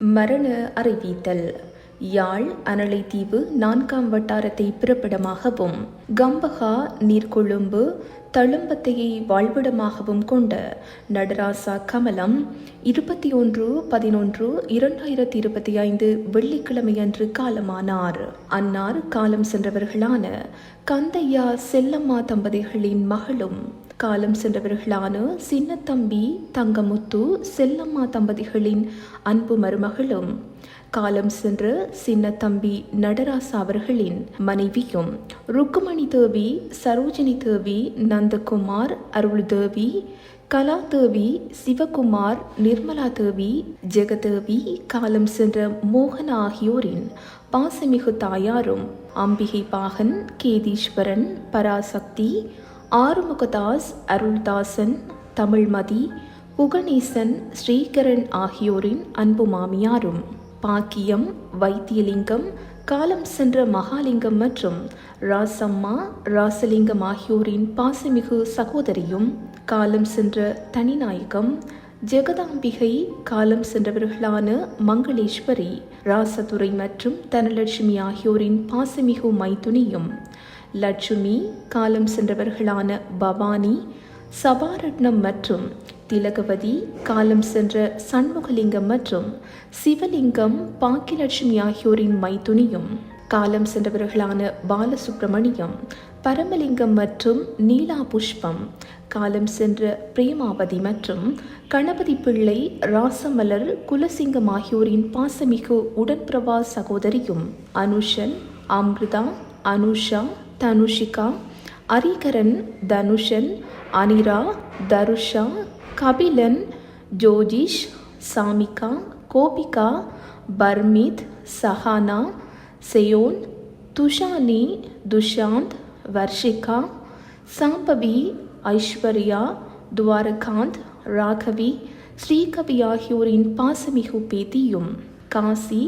மரண அறிவித்தல். யாழ் அனலைத்தீவு நான்காம் வட்டாரத்தை பிறப்பிடமாகவும் கம்பகா நீர்கொழும்பு தழும்பத்தையை வாழ்விடமாகவும் கொண்ட நடராசா கமலம் இருபத்தி ஒன்று பதினொன்று இரண்டாயிரத்தி இருபத்தி ஐந்து வெள்ளிக்கிழமையன்று காலமானார். அன்னார் காலம் சென்றவர்களான கந்தையா செல்லம்மா தம்பதிகளின் மகளும் காலம் சென்றவர்களான சின்னத்தம்பி தங்கமுத்து செல்லம்மா தம்பதிகளின் அன்பு மருமகளும் காலம் சென்ற சின்னத்தம்பி நடராசா அவர்களின் மனைவியும் ருக்குமணி தேவி சரோஜினி தேவி நந்தகுமார் அருள் தேவி கலா தேவி சிவகுமார் நிர்மலா தேவி ஜெகதேவி காலம் சென்ற மோகன் ஆகியோரின் பாசமிகு தாயாரும் அம்பிகை பாகன் கேதீஸ்வரன் பராசக்தி ஆறுமுகதாஸ் அருள்தாசன் தமிழ்மதி புகணேசன் ஸ்ரீகரன் ஆகியோரின் அன்பு மாமியாரும் பாக்கியம் வைத்தியலிங்கம் காலம் சென்ற மகாலிங்கம் மற்றும் ராசம்மா ராசலிங்கம் ஆகியோரின் பாசமிகு சகோதரியும் காலம் சென்ற தனிநாயகம் ஜெகதாம்பிகை காலம் சென்றவர்களான மங்களேஸ்வரி ராசதுரை மற்றும் தனலட்சுமி ஆகியோரின் பாசமிகு மைத்துனியும் லட்சுமி காலம் சென்றவர்களான பவானி சபாரட்னம் மற்றும் திலகவதி காலம் சென்ற சண்முகலிங்கம் மற்றும் சிவலிங்கம் பாக்கியலட்சுமி ஆகியோரின் மைத்துனியும் காலம் சென்றவர்களான பாலசுப்பிரமணியம் பரமலிங்கம் மற்றும் நீலா புஷ்பம் காலம் சென்ற பிரேமாவதி மற்றும் கணபதி பிள்ளை ராசமலர் குலசிங்கம் ஆகியோரின் பாசமிகு உடன்பிரவா சகோதரியும் அனுஷன் அம்ருதா அனுஷா தனுஷிகா அரிகரன் தனுஷன் அனிரா தருஷா கபிலன் ஜோஜிஷ் சாமிகா கோபிகா பர்மித் சஹானா செயோன் துஷானி துஷாந்த் வர்ஷிகா சாம்பவி ஐஸ்வர்யா துவாரகாந்த் ராகவி ஸ்ரீகவி ஆகியோரின் பாசமிகு பேத்தியும் Kasi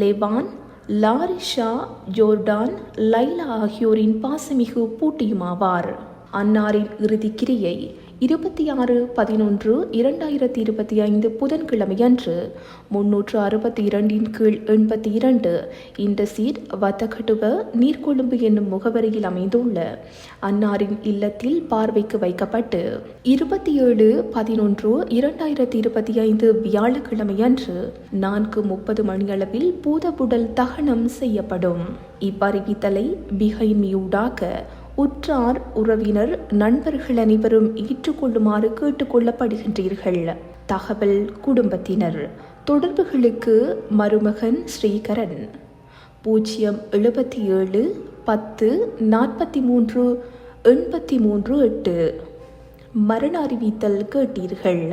Levan Larisha Jordan Laila ஆகியோரின் பாசமிகு பூட்டியுமாவார். அன்னாரின் இறுதிக்கிரியை இருபத்தி ஆறு பதினொன்று இரண்டாயிரத்தி இருபத்தி ஐந்து புதன்கிழமையன்று முன்னூற்று அறுபத்தி இரண்டின் கீழ் எண்பத்தி இரண்டு இந்த சீட் வத்தகட்டுவ நீர்கொழும்பு என்னும் முகவரியில் அமைந்துள்ள அன்னாரின் இல்லத்தில் பார்வைக்கு வைக்கப்பட்டு இருபத்தி ஏழு பதினொன்று இரண்டாயிரத்தி இருபத்தி ஐந்து வியாழக்கிழமையன்று நான்கு முப்பது மணியளவில் பூதபுடல் தகனம் செய்யப்படும். இப்பறிவித்தலை பிகைமியூடாக உற்றார் உறவினர் நண்பர்கள் அனைவரும் ஏற்றுக்கொள்ளுமாறு கேட்டுக்கொள்ளப்படுகின்றீர்கள். தகவல் குடும்பத்தினர். தொடர்புகளுக்கு மருமகன் ஸ்ரீகரன். பூஜ்ஜியம் எழுபத்தி ஏழு பத்து நாற்பத்தி மூன்று எண்பத்தி மூன்று எட்டு. மரண அறிவித்தல் கேட்டீர்கள்.